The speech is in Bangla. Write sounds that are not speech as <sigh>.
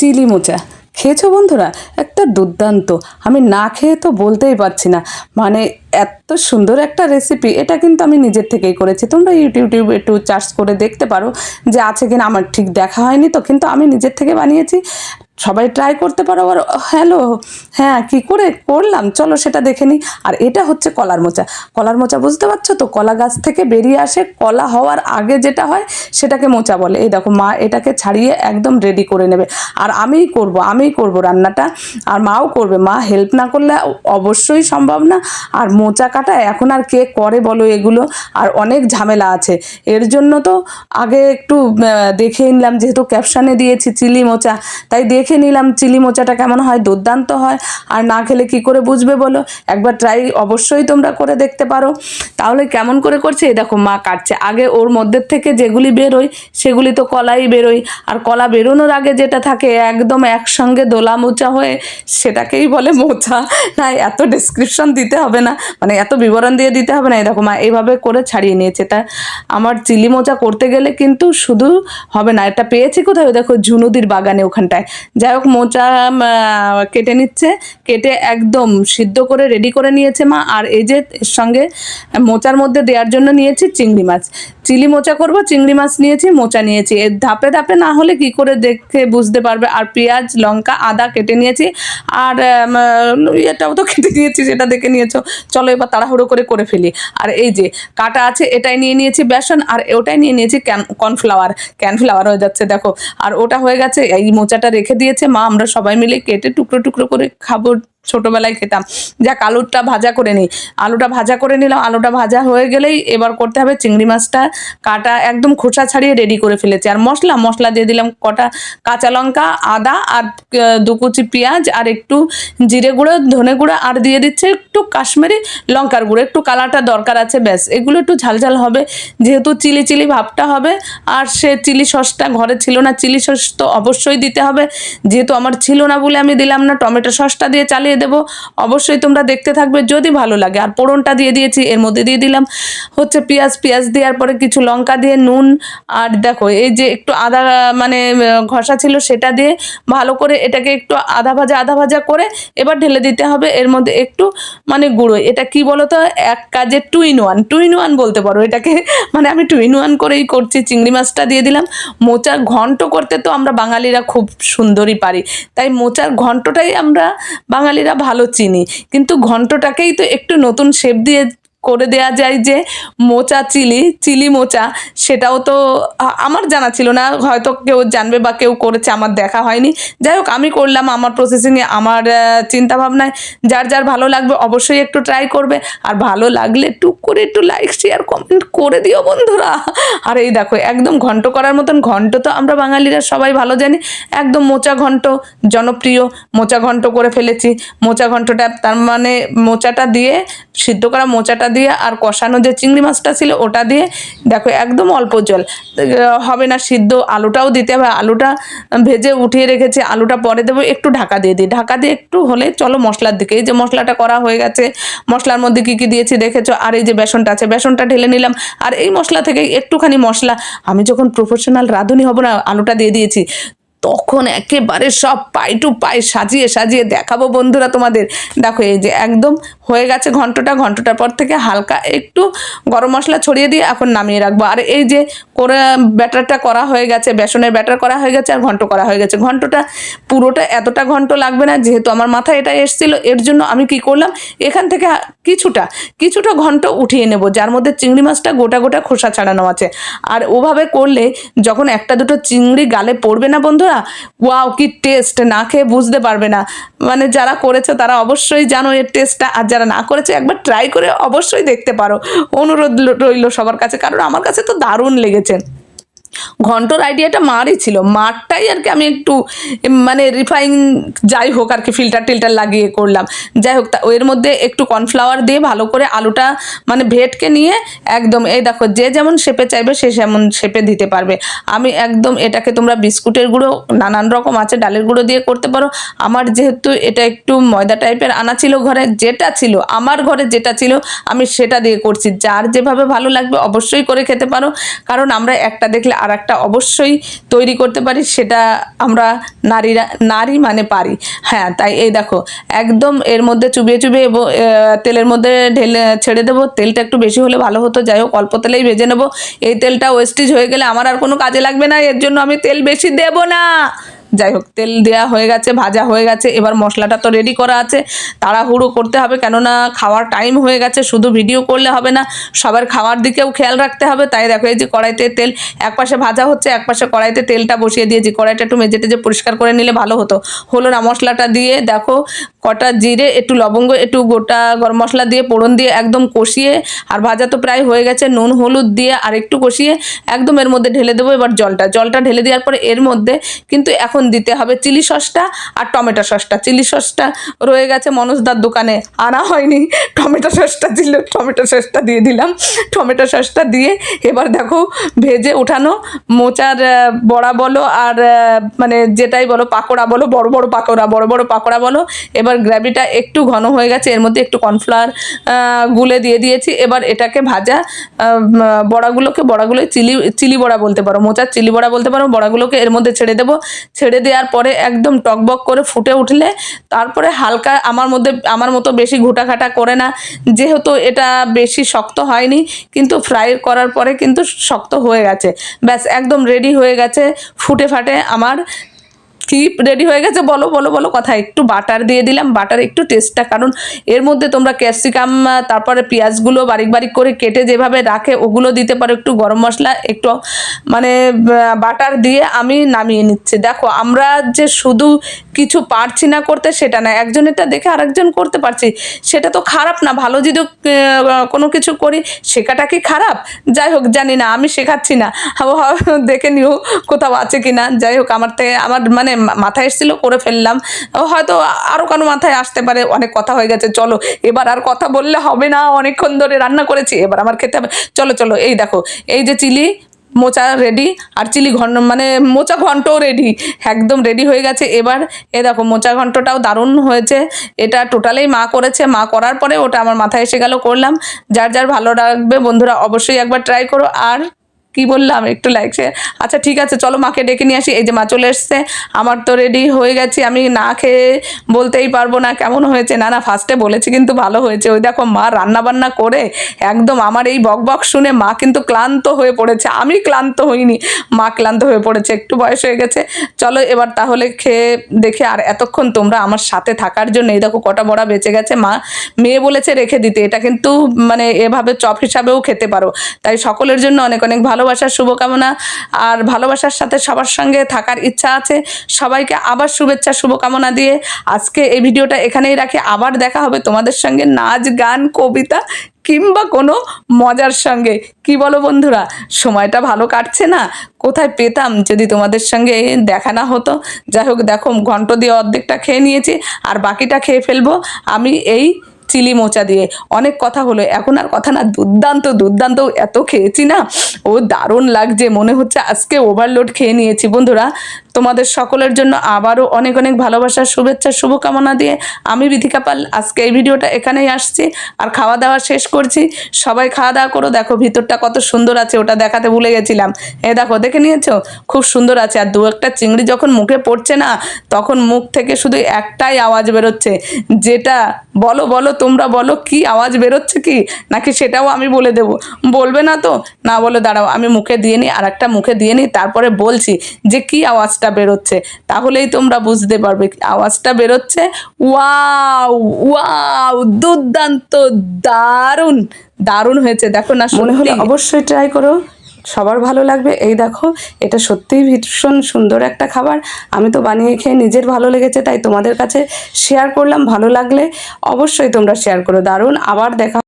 চিলি মোচা খেয়েছো বন্ধুরা? একটা দুর্দান্ত। আমি না খেয়ে তো বলতেই পারছি না। মানে এত সুন্দর একটা রেসিপি এটা কিন্তু আমি নিজের থেকেই করেছি। তোমরা ইউটিউব একটু চার্জ করে দেখতে পারো যে আছে কিনা। আমার ঠিক দেখা হয়নি তো, কিন্তু আমি নিজের থেকে বানিয়েছি। সবাই ট্রাই করতে পারো আর হ্যালো হ্যাঁ কি করে করলাম? চলো সেটা দেখে নিই। আর এটা হচ্ছে কলার মোচা। কলার মোচা বুঝতে পারছ তো? কলা গাছ থেকে বেরিয়ে আসে, কলা হওয়ার আগে যেটা হয় সেটাকে মোচা বলে। এই দেখো, মা এটাকে ছাড়িয়ে একদম রেডি করে নেবে। আর আমিই করব আমিই করব রান্নাটা। আর মাও করবে। মা হেল্প না করলে অবশ্যই সম্ভব না। আর মোচা কাটা, এখন আর কে করে বলো এগুলো? আর অনেক ঝামেলা আছে। এর জন্য তো আগে একটু দেখে নিলাম, যেহেতু ক্যাপশানে দিয়েছি, চিলি মোচা। তাই দেখে নিলাম চিলি মোচাটা কেমন হয়, দুর্দান্ত হয়। আর না খেলে কি করে বুঝবে বলো? একবার ট্রাই অবশ্যই তোমরা করে দেখতে পারো। তাহলে কেমন করে করছে? এই দেখো, মা কাটছে। আগে ওর মধ্যে থেকে যেগুলি বেরোয়, সেগুলি তো কলাই বেরোয়। আর কলা বেরোনোর আগে যেটা থাকে, একদম একসঙ্গে দোলা মোচা হয়ে, সেটাকেই বলে মোচা। না, এত ডেসক্রিপশন দিতে হবে না। মানে এত বিবরণ দিয়ে দিতে হবে না। এরকম এইভাবে করে ছাড়িয়ে নিয়েছে। তা আমার চিলি মোচা করতে গেলে কিন্তু শুধু হবে না, এটা পেয়েছি কোথায়? দেখো, ঝুনুদির বাগানে ওখানটায়। যাই হোক, মোচা কেটে নিচ্ছে। কেটে একদম সিদ্ধ করে রেডি করে নিয়েছে মা। আর এই যে এর সঙ্গে মোচার মধ্যে দেওয়ার জন্য নিয়েছি চিংড়ি মাছ। চিলি মোচা করব, চিংড়ি মাছ নিয়েছি, মোচা নিয়েছি। এর ধাপে ধাপে না হলে কি করে দেখে বুঝতে পারবে। আর পেঁয়াজ, লঙ্কা, আদা কেটে নিয়েছি। আর এটাও তো কেটে নিয়েছি সেটা দেখে নিয়েছো। চলো এবার তাড়াহুড়ো করে করে ফেলি। আর এই যে কাটা আছে, এটাই নিয়ে নিয়েছি বেসন। আর ওটাই নিয়ে নিয়েছি ক্যান, কর্নফ্লাওয়ার। ক্যানফ্লাওয়ার হয়ে যাচ্ছে, দেখো। আর ওটা হয়ে গেছে, এই মোচাটা রেখে দিয়েছে মা আমরা সবাই মিলে কেটে টুকরো টুকরো করে খাব। ছোটবেলায় খেতাম। যাক আলুটা ভাজা করে নিই। আলুটা ভাজা করে নিলাম। আলুটা ভাজা হয়ে গেলেই এবার করতে হবে চিংড়ি মাছটা। কাটা একদম খোসা ছাড়িয়ে রেডি করে ফেলেছি। আর মশলা মশলা দিয়ে দিলাম কটা কাঁচা লঙ্কা আদা আর আহ, দু কুচি পেঁয়াজ আর একটু জিরে গুঁড়ো ধনে গুঁড়ো আর দিয়ে দিচ্ছে একটু কাশ্মীরি লঙ্কার গুঁড়ো। একটু কালারটা দরকার আছে ব্যাস। এগুলো একটু ঝালঝাল হবে। যেহেতু চিলি চিলি ভাবটা হবে আর সে চিলি সসটা ঘরে ছিল না চিলি সস তো অবশ্যই দিতে হবে। যেহেতু আমার ছিল না বলে আমি দিলাম না টমেটো সসটা দিয়ে চালিয়ে দেবো। অবশ্যই তোমরা দেখতে থাকবে যদি ভালো লাগে। আর পোড়নটা দিয়ে দিয়েছি, এর মধ্যে দিয়ে দিলাম হচ্ছে পেঁয়াজ। পেঁয়াজ দেওয়ার পরে কিছু লঙ্কা দিয়ে, নুন আর দেখো এই যে একটু আদা মানে ঘষা ছিল সেটা দিয়ে ভালো করে এটাকে একটু আধা ভাজা আধা ভাজা করে এবার ঢেলে দিতে হবে। এর মধ্যে একটু মানে গুঁড়ো। এটা কি বলো তো এক কাজে two in one two in one বলতে পারো এটাকে। <laughs> মানে আমি টু ইন ওয়ান করেই করছি। চিংড়ি মাছটা দিয়ে দিলাম। মোচার ঘন্ট করতে তো আমরা বাঙালিরা খুব সুন্দরই পারি। তাই মোচার ঘন্টটাই আমরা বাঙালিরা ভালো চিনি। কিন্তু ঘন্টটাকেই তো একটু নতুন শেপ দিয়ে করে দেয়া যায় যে মোচা চিলি চিলি মোচা, সেটাও তো আমার জানা ছিল না, হয়তো কেউ জানবে বা কেউ করেছে, আমার দেখা হয়নি। যাই হোক, আমি করলাম আমার প্রসেসিংয়ে আমার চিন্তাভাবনায়। যার যার ভালো লাগবে অবশ্যই একটু ট্রাই করবে। আর ভালো লাগলে টুক করে একটু লাইক শেয়ার কমেন্ট করে দিও বন্ধুরা। আর এই দেখো, একদম ঘন্ট করার মতন ঘন্ট তো আমরা বাঙালিরা সবাই ভালো জানি। একদম মোচা ঘন্ট, জনপ্রিয় মোচা ঘন্ট করে ফেলেছি। মোচা ঘন্টটা তার মানে মোচাটা দিয়ে সিদ্ধ করা মোচাটা দিয়ে আর কষানো যে চিংড়ি মাছটা ছিল ওটা দিয়ে দেখো একদম অল্প জল। হবে না সিদ্ধ, আলুটাও দিতে হবে। আলুটা ভেজে উঠিয়ে রেখেছি। আলুটা পরে দেবো, একটু ঢাকা দিয়ে দিই। ঢাকা দিয়ে একটু হলে চলো মশলার দিকে। এই যে মশলাটা করা হয়ে গেছে, মশলার মধ্যে কি কি দিয়েছি দেখেছ? আর এই যে বেসনটা আছে, বেসনটা ঢেলে নিলাম। আর এই মশলা থেকে একটুখানি মশলা। আমি যখন প্রফেশনাল রাঁধুনি হব না, আলুটা দিয়ে দিয়েছি। তখন একেবারে সব পাই টু পাই সাজিয়ে সাজিয়ে দেখাবো বন্ধুরা তোমাদের। দেখো এই যে একদম হয়ে গেছে ঘন্টটা, ঘন্টটার পর থেকে হালকা একটু গরম মশলা ছড়িয়ে দিয়ে এখন নামিয়ে রাখব। আর এই যে করে ব্যাটারটা করা হয়ে গেছে, বেসনের ব্যাটার করা হয়ে গেছে আর ঘন্ট করা হয়ে গেছে। ঘন্টটা পুরোটা এতটা ঘন্ট লাগবে না, যেহেতু আমার মাথায় এটা এসেছিল, এর জন্য আমি কি করলাম, এখান থেকে কিছুটা কিছুটা ঘন্ট উঠিয়ে নেব, যার মধ্যে চিংড়ি মাছটা গোটা গোটা খোসা ছাড়ানো আছে। আর ওভাবে করলে যখন একটা দুটো চিংড়ি গালে পড়বে না বন্ধুরা ওয়াও কি টেস্ট না খেয়ে বুঝতে পারবে না। মানে যারা করেছে তারা অবশ্যই জানো এর টেস্টটা আর যারা না করেছে একবার ট্রাই করে অবশ্যই দেখতে পারো। অনুরোধ রইল সবার কাছে, কারণ আমার কাছে তো দারুণ লেগেছে। ঘন্টর আইডিয়াটা মারই ছিল। মারটাই আর কি আমি একটু মানে রিফাইন যাই হোক আর কি ফিল্টার টিল্টার লাগিয়ে করলাম। যাই হোক, তা এর মধ্যে একটু কর্নফ্লাওয়ার দিয়ে ভালো করে আলুটা মানে ভেটকে নিয়ে একদম, এই দেখো যে যেমন শেপে চাইবে সে সেমন শেপে দিতে পারবে। আমি একদম এটাকে তোমরা বিস্কুটের গুঁড়ো, নানান রকম আছে, ডালের গুঁড়ো দিয়ে করতে পারো। আমার যেহেতু এটা একটু ময়দা টাইপের আনা ছিল ঘরে, যেটা ছিল, আমার ঘরে যেটা ছিল, আমি সেটা দিয়ে করছি। যার যেভাবে ভালো লাগবে অবশ্যই করে খেতে পারো। কারণ আমরা একটা দেখলে আর একটা অবশ্যই তৈরি করতে পারি, সেটা আমরা নারীরা, নারী মানে পারি। হ্যাঁ তাই এই দেখো, একদম এর মধ্যে চুবিয়ে চুবিয়ে তেলের মধ্যে ঢেলে, ছেড়ে দেবো, তেলটা একটু বেশি হলে ভালো হতো, যাই হোক, অল্প তেলেই ভেজে নেব। এই তেলটা ওয়েস্টেজ হয়ে গেলে আমার আর কোনো কাজে লাগবে না, এর জন্য আমি তেল বেশি দেব না। যাই হোক, তেল দেওয়া হয়ে গেছে, ভাজা হয়ে গেছে, এবার মশলাটা তো রেডি করা আছে। তাড়াহুড়ো করতে হবে, কেননা খাওয়ার টাইম হয়ে গেছে, শুধু ভিডিও করলে হবে না, সবার খাওয়ার দিকেও খেয়াল রাখতে হবে। তাই দেখো, এই যে কড়াইতে তেল, এক পাশে ভাজা হচ্ছে, এক পাশে কড়াইতে তেলটা বসিয়ে দিয়েছি। কড়াইটা একটু মেজে যে পরিষ্কার করে নিলে ভালো হতো। হলো না, মশলাটা দিয়ে দেখো কটা জিরে, একটু লবঙ্গ, একটু গোটা গরম মশলা দিয়ে পোড়ন দিয়ে একদম কষিয়ে, আর ভাজা তো প্রায় হয়ে গেছে, নুন, হলুদ দিয়ে আর একটু কষিয়ে একদম এর মধ্যে ঢেলে দেবো এবার জলটা। জলটা ঢেলে দেওয়ার পরে এর মধ্যে কিন্তু এখন দিতে হবে চিলি সসটা আর টমেটো সসটা। চিলি সসটা রয়ে গেছে মনোজদার দোকানে। আনা হয়নি। টমেটো সসটা দিল টমেটো সসটা দিয়ে দিলাম। টমেটো সসটা দিয়ে এবার দেখো ভেজে ওঠানো মোচার বড়া বলো আর মানে যেটাই বলো পাকোড়া বলো, বড় বড় পাকোড়া, বড় বড় পাকোড়া বলো, এবার গ্রেভিটা একটু ঘন হয়ে গেছে, এর মধ্যে একটু কর্নফ্লাওয়ার গুলে দিয়ে দিয়েছি। এবার এটাকে ভাজা বড়াগুলোকে, বড়াগুলো চিলি চিলি বড়া বলতে পারো, মোচার চিলি বড়া বলতে পারো, বড়াগুলোকে এর মধ্যে ছেড়ে দেবো। ছেড়ে দেওয়ার পরে একদম টকবক করে ফুটে উঠলে, তারপরে হালকা আমার মধ্যে, আমার মতো বেশি ঘুটাঘাটা করে না, যেহেতু এটা বেশি শক্ত হয়নি, কিন্তু ফ্রাই করার পরে কিন্তু শক্ত হয়ে গেছে। ব্যাস, একদম রেডি হয়ে গেছে, ফুটে ফাটে আমার। কি রেডি হয়ে গেছে, বলো বলো বলো, কথা একটু বাটার দিয়ে দিলাম বাটার একটু টেস্টটা কারণ এর মধ্যে তোমরা ক্যাপসিকাম তারপরে পেঁয়াজগুলো বারিক বারিক করে কেটে যেভাবে রাখে, ওগুলো দিতে পারো একটু গরম মশলা, একটু মানে বাটার দিয়ে আমি নামিয়ে নিচ্ছি। দেখো, আমরা যে শুধু কিছু পারছি না করতে, সেটা না। একজনেরটা দেখে আরেকজন করতে পারছি, সেটা তো খারাপ না। ভালো যদি কোনো কিছু করি, শেখাটা কি খারাপ? যাই হোক, জানি না, আমি শেখাচ্ছি না। দেখে নিও কোথাও আছে কি না যাই হোক, আমার থেকে, আমার মানে মাথায় এসেছিল, করে ফেললাম। হয়তো আরও কারও মাথায় আসতে পারে, অনেক কথা হয়ে গেছে, চলো। এবার আর কথা বললে হবে না, অনেকক্ষণ ধরে রান্না করেছি, এবার আমার খেতে হবে। চলো চলো, এই দেখো, এই যে চিলি, মোচা রেডি আর চিলি ঘন্ট মানে মোচা ঘন্টও রেডি একদম রেডি হয়ে গেছে। এবার এ দেখো, মোচা ঘন্টটাও দারুণ হয়েছে। এটা টোটালেই মা করেছে। মা করার পরে ওটা আমার মাথায় এসে গেল, করলাম। যার যার ভালো লাগবে বন্ধুরা, অবশ্যই একবার ট্রাই করো। আর কি বললাম? একটু লাইক আচ্ছা ঠিক আছে, চলো মাকে ডেকে নিয়ে আসি। এই যে মা চলে এসছে। আমার তো রেডি হয়ে গেছি। আমি না খেয়ে বলতেই পারব না কেমন হয়েছে। না না ফার্স্টে বলেছি কিন্তু ভালো হয়েছে। ওই দেখো মা রান্না বান্না করে একদম আমার এই বক বক শুনে মা কিন্তু ক্লান্ত হয়ে পড়েছে। আমি ক্লান্ত হইনি। মা ক্লান্ত হয়ে পড়েছে। একটু বয়স হয়ে গেছে। চলো এবার তাহলে খেয়ে দেখে আর এতক্ষণ তোমরা আমার সাথে থাকার জন্য এই দেখো কটা বড়া বেঁচে গেছে। মা, মেয়ে বলেছে রেখে দিতে। এটা কিন্তু মানে এভাবে চপ হিসাবেও খেতে পারো। তাই সকলের জন্য অনেক অনেক ভালোবাসার শুভকামনা। আর ভালোবাসার সাথে সবার সঙ্গে থাকার ইচ্ছা আছে। সবাইকে আবার শুভেচ্ছা, শুভকামনা দিয়ে আজকে এই ভিডিওটা এখানেই রাখি। আবার দেখা হবে তোমাদের সঙ্গে নাচ, গান, কবিতা কিংবা কোনো মজার সঙ্গে। কি বলো বন্ধুরা, সময়টা ভালো কাটছে না? কোথায় পেতাম যদি তোমাদের সঙ্গে দেখা না হতো? যাই হোক, দেখো, ঘন্ট দিয়ে অর্ধেকটা খেয়ে নিয়েছি, আর বাকিটা খেয়ে ফেলব। আমি এই চিলি মোচা দিয়ে। অনেক কথা হলো, এখন আর কথা না, দুর্দান্ত দুর্দান্ত, এত খেয়েছি না। ও দারুণ লাগছে, মনে হচ্ছে আজকে ওভারলোড খেয়ে নিয়েছি। বন্ধুরা তোমাদের সকলের জন্য আবারও অনেক অনেক ভালোবাসার শুভেচ্ছা, শুভকামনা দিয়ে আমি বিধিকা পাল। আজকে এই ভিডিওটা এখানেই আসছি। আর খাওয়া দাওয়া শেষ করছি। সবাই খাওয়া দাওয়া করো। দেখো ভিতরটা কত সুন্দর আছে, ওটা দেখাতে ভুলে গেছিলাম। এ দেখো, দেখে নিয়েছো? খুব সুন্দর আছে। আর দু একটা চিংড়ি যখন মুখে পড়ছে না, তখন মুখ থেকে শুধু একটাই আওয়াজ বেরোচ্ছে। যেটা বলো বলো, তোমরা বলো, কি আওয়াজ বেরোচ্ছে কি? নাকি সেটাও আমি বলে দেবো। বলবে না তো? না বলে দাঁড়াও, আমি মুখে দিয়ে নিই আর একটা মুখে দিয়ে নিই, তারপরে বলছি যে কি আওয়াজটা বেরোচ্ছে তাহলেই তোমরা বুঝতে পারবে আওয়াজটা বেরোচ্ছে। ওয়াও ওয়াও দুর্দান্ত দারুণ দারুণ হয়েছে। দেখো না মনে হলে অবশ্যই ট্রাই করো সবার ভালো লাগবে। এই দেখো এটা সত্যিই ভীষণ সুন্দর একটা খাবার। আমি তো বানিয়ে খেয়ে নিজের ভালো লেগেছে তাই তোমাদের কাছে শেয়ার করলাম। ভালো লাগলে অবশ্যই তোমরা শেয়ার করো। দারুণ আবার দেখা